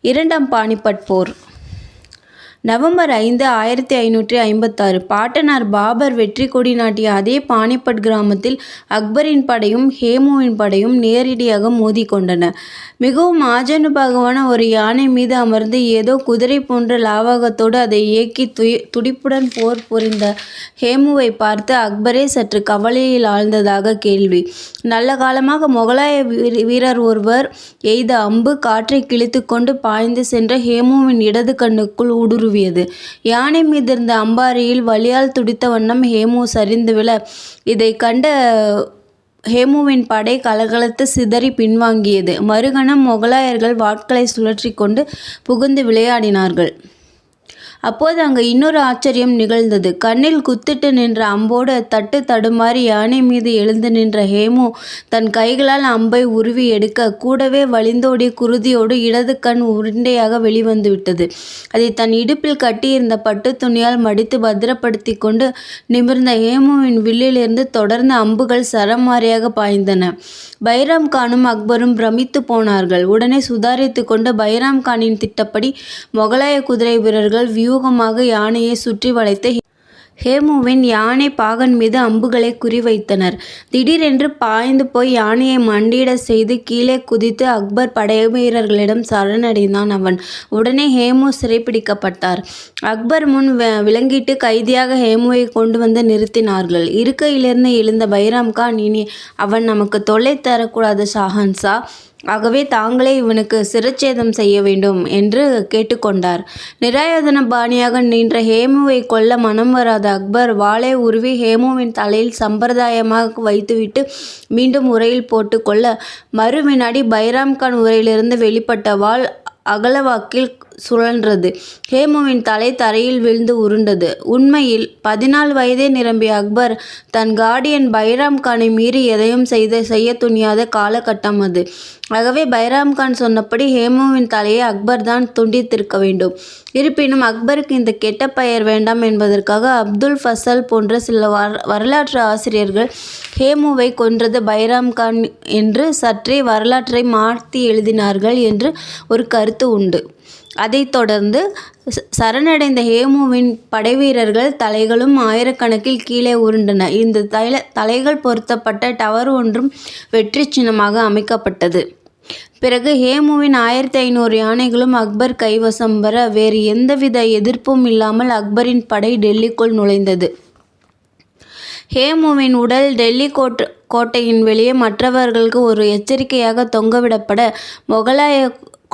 இரண்டாம் பானிபட் போர். நவம்பர் ஐந்து ஆயிரத்தி ஐநூற்றி ஐம்பத்தாறு. பாட்டனார் பாபர் வெற்றி கொடி நாட்டிய அதே பானிபட் கிராமத்தில் அக்பரின் படையும் ஹேமுவின் படையும் நேரடியாக மோதிக்கொண்டன மிகவும் ஆஜனுபாகவான ஒரு யானை மீது அமர்ந்து ஏதோ குதிரை போன்ற லாவகத்தோடு அதை இயக்கி துய் துடிப்புடன் போர் புரிந்த ஹேமுவை பார்த்து அக்பரே சற்று கவலையில் ஆழ்ந்ததாக கேள்வி. நல்ல காலமாக முகலாய வீரர் ஒருவர் எய்த அம்பு காற்றை கிழித்து கொண்டு பாய்ந்து சென்ற ஹேமுவின் இடது கண்ணுக்குள் ஊடுருவியது யானை மீதிருந்த அம்பாரியில் வலியால் துடித்த வண்ணம் ஹேமு சரிந்து விழ இதை கண்ட ஹேமுவின் படை கலகலத்து சிதறி பின்வாங்கியது. மறுகணம் முகலாயர்கள் வாட்களை சுழற்றி கொண்டு புகுந்து விளையாடினார்கள். அப்போது அங்கு இன்னொரு ஆச்சரியம் நிகழ்ந்தது. கண்ணில் குத்திட்டு நின்ற அம்போடு தட்டு தடுமாறி யானை மீது எழுந்து நின்ற ஹேமு தன் கைகளால் அம்பை உருவி எடுக்க கூடவே வழிந்தோடி குருதியோடு இடது கண் உருண்டையாக வெளிவந்து விட்டது. அதை தன் இடுப்பில் கட்டியிருந்த பட்டு துணியால் மடித்து பத்திரப்படுத்தி கொண்டு நிமிர்ந்த ஹேமுவின் வில்லிலிருந்து தொடர்ந்து அம்புகள் சரமாரியாக பாய்ந்தன. பைராம் கானும் அக்பரும் பிரமித்து போனார்கள். உடனே சுதாரித்து கொண்டு பைராம் கானின் திட்டப்படி மொகலாய குதிரை வீரர்கள் வியூ வியூகமாக யானையை சுற்றி வளைத்து ஹேமுவின் யானை பாகன் மீது அம்புகளை குறிவைத்தனர். திடீரென்று பாய்ந்து போய் யானையை மண்டியிட செய்து கீழே குதித்து அக்பர் படைவீரர்களிடம் சரணடைந்தான் அவன். உடனே ஹேமு சிறைப்பிடிக்கப்பட்டார். அக்பர் முன் வ- கைதியாக ஹேமுவை கொண்டு வந்து நிறுத்தினார்கள். இருக்கையிலிருந்து எழுந்த பைராம் கான் இனி அவன் நமக்கு தொல்லை தரக்கூடாது ஷாஹன்சா ஆகவே தாங்களே இவனுக்கு சிரச்சேதம் செய்ய வேண்டும் என்று கேட்டுக்கொண்டார். நிராயோதன பாணியாக நின்ற ஹேமுவை கொல்ல மனம் வராத அக்பர் வாளை உருவி ஹேமுவின் தலையில் சம்பிரதாயமாக வைத்துவிட்டு மீண்டும் உரையில் போட்டுக்கொள்ள மறு வினாடி பைராம் கான் உரையிலிருந்து வெளிப்பட்ட வாள் அகலவாக்கில் சுழன்றது. ஹேமுவின் தலை தரையில் விழுந்து உருண்டது. உண்மையில் பதினாலு வயதே நிரம்பிய அக்பர் தன் கார்டியன் பைராம் கானை மீறி எதையும் செய்த செய்ய துணியாத காலகட்டம் அது. ஆகவே பைராம் கான் சொன்னபடி ஹேமுவின் தலையை அக்பர் தான் துண்டித்திருக்க வேண்டும். இருப்பினும் அக்பருக்கு இந்த கெட்ட பெயர் வேண்டாம் என்பதற்காக அப்துல் ஃபசல் போன்ற சில வர வரலாற்று ஆசிரியர்கள் ஹேமுவை கொன்றது பைராம் கான் என்று சற்றே வரலாற்றை மாற்றி எழுதினார்கள் என்று ஒரு கருத்து உண்டு. அதைத் தொடர்ந்து சரணடைந்த ஹேமுவின் படைவீரர்கள் தலைகளும் ஆயிரக்கணக்கில் கீழே உருண்டன. இந்த தலை தலைகள் பொருத்தப்பட்ட டவர் ஒன்றும் வெற்றி சின்னமாக அமைக்கப்பட்டது. பிறகு ஹேமுவின் ஆயிரத்தி ஐநூறு யானைகளும் அக்பர் கைவசம் வர வேறு எந்தவித எதிர்ப்பும் இல்லாமல் அக்பரின் படை டெல்லிக்குள் நுழைந்தது. ஹேமுவின் உடல் டெல்லி கோட் கோட்டையின் வெளியே மற்றவர்களுக்கு ஒரு எச்சரிக்கையாக தொங்கவிடப்பட மொகலாய